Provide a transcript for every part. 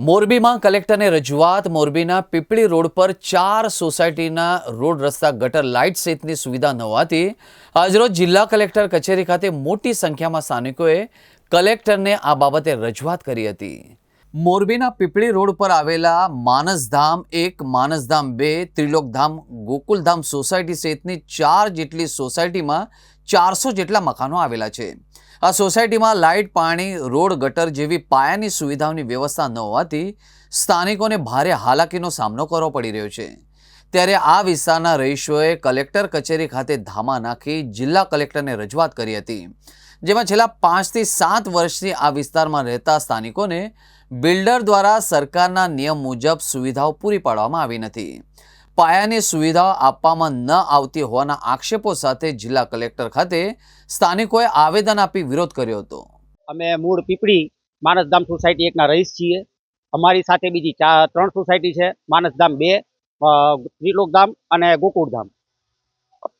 મોરબીમાં કલેક્ટરને રજૂઆત, મોરબીના પીપળી રોડ પર ચાર સોસાયટીના રોડ રસ્તા, ગટર, લાઇટ સહિતની સુવિધા ન હોવાથી આજરોજ જિલ્લા કલેક્ટર કચેરી ખાતે મોટી સંખ્યામાં સ્થાનિકોએ કલેક્ટરને આ બાબતે રજૂઆત કરી હતી. મોરબીના પીપળી રોડ પર આવેલા માનસધામ એક, માનસધામ બે, ત્રિલોકધામ, ગોકુલધામ સોસાયટી સહિતની ચાર જેટલી સોસાયટીમાં ચારસો જેટલા મકાનો આવેલા છે. આ સોસાયટીમાં લાઇટ, પાણી, રોડ, ગટર જેવી પાયાની સુવિધાઓની વ્યવસ્થા ન હોવાથી સ્થાનિકોને ભારે હાલાકીનો સામનો કરવો પડી રહ્યો છે. ત્યારે આ વિસ્તારના રહીશોએ કલેક્ટર કચેરી ખાતે ધામા નાખી જિલ્લા કલેક્ટરને રજૂઆત કરી હતી, જેમાં છેલ્લા પાંચથી સાત વર્ષથી આ વિસ્તારમાં રહેતા સ્થાનિકોને બિલ્ડર દ્વારા સરકારના નિયમ મુજબ સુવિધાઓ પૂરી પાડવામાં આવી નથી. પાયાની સુવિધાઓ આપવામાં ન આવતી હોવાના આક્ષેપો સાથે જિલ્લા કલેક્ટર ખાતે સ્થાનિકોએ આવેદન આપી વિરોધ કર્યો હતો. અમે મૂળ પીપળી માનસધામ સોસાયટી એકના રહીશ છીએ. અમારી સાથે બીજી ચાર ત્રણ સોસાયટી છે, માનસધામ બે ત્રિલોકધામ અને ગોકુળધામ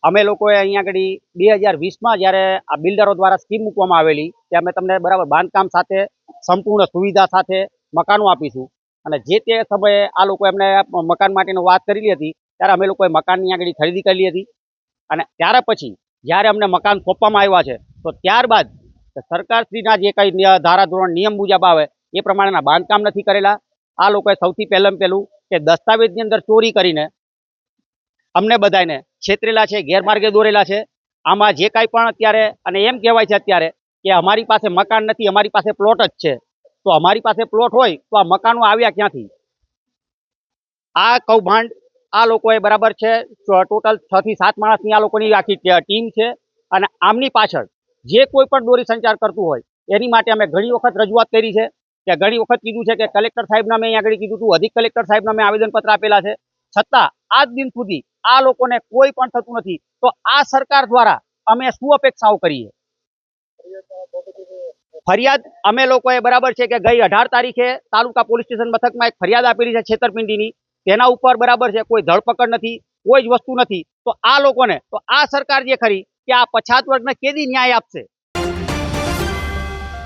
અમે લોકોએ અહીંયા આગળ બે હજાર વીસમાં જ્યારે આ બિલ્ડરો દ્વારા સ્કીમ મૂકવામાં આવેલી કે અમે તમને બરાબર બાંધકામ સાથે સંપૂર્ણ સુવિધા સાથે મકાનો આપીશું. અને જે તે સમયે આ લોકો એમને મકાન માટેની વાત કરેલી હતી, ત્યારે અમે લોકોએ મકાનની આગળ ખરીદી કરેલી હતી. અને ત્યાર પછી જ્યારે અમને મકાન સોંપવામાં આવ્યા છે, તો ત્યારબાદ સરકારશ્રીના જે કંઈ ધારાધોરણ નિયમ મુજબ આવે, એ પ્રમાણેના બાંધકામ નથી કરેલા. આ લોકોએ સૌથી પહેલાં પહેલું કે દસ્તાવેજની અંદર ચોરી કરીને અમને બધાને છેતરેલા છે, ગેરમાર્ગે દોરેલા છે. આમાં જે કાંઈ પણ અત્યારે, અને એમ કહેવાય છે અત્યારે, કે અમારી પાસે મકાન નથી, અમારી પાસે પ્લોટ જ છે. તો અમારી પાસે પ્લોટ હોય તો આ મકાનો આવ્યા ક્યાંથી? આ કૌભાંડ આ લોકોએ બરાબર છે ટોટલ છ થી સાત માણસની આ લોકોની આખી ટીમ છે. અને આમની પાછળ જે કોઈ પણ દોરી સંચાર કરતું હોય, એની માટે અમે ઘણી વખત રજૂઆત કરી છે કે ઘણી વખત કીધું છે કે કલેક્ટર સાહેબના અહીંયા આગળ કીધું હતું, અધિક કલેક્ટર સાહેબના મેં આવેદનપત્ર આપેલા છે. છતાં આજ દિન સુધી આ લોકોને કોઈ પણ થતું નથી. તો આ સરકાર દ્વારા અમે શું અપેક્ષાઓ કરીએ? ફરિયાદ અમે લોકોએ બરાબર છે કે ગઈ અઢાર તારીખે તાલુકા પોલીસ સ્ટેશન મથકમાં એક ફરિયાદ આપેલી છે છેતરપિંડીની. તેના ઉપર બરાબર છે, કોઈ ધરપકડ નથી, કોઈ જ વસ્તુ નથી. તો આ લોકોને, તો આ સરકાર જે ખરી કે આ પછાત વર્ગને કેદી ન્યાય આપશે?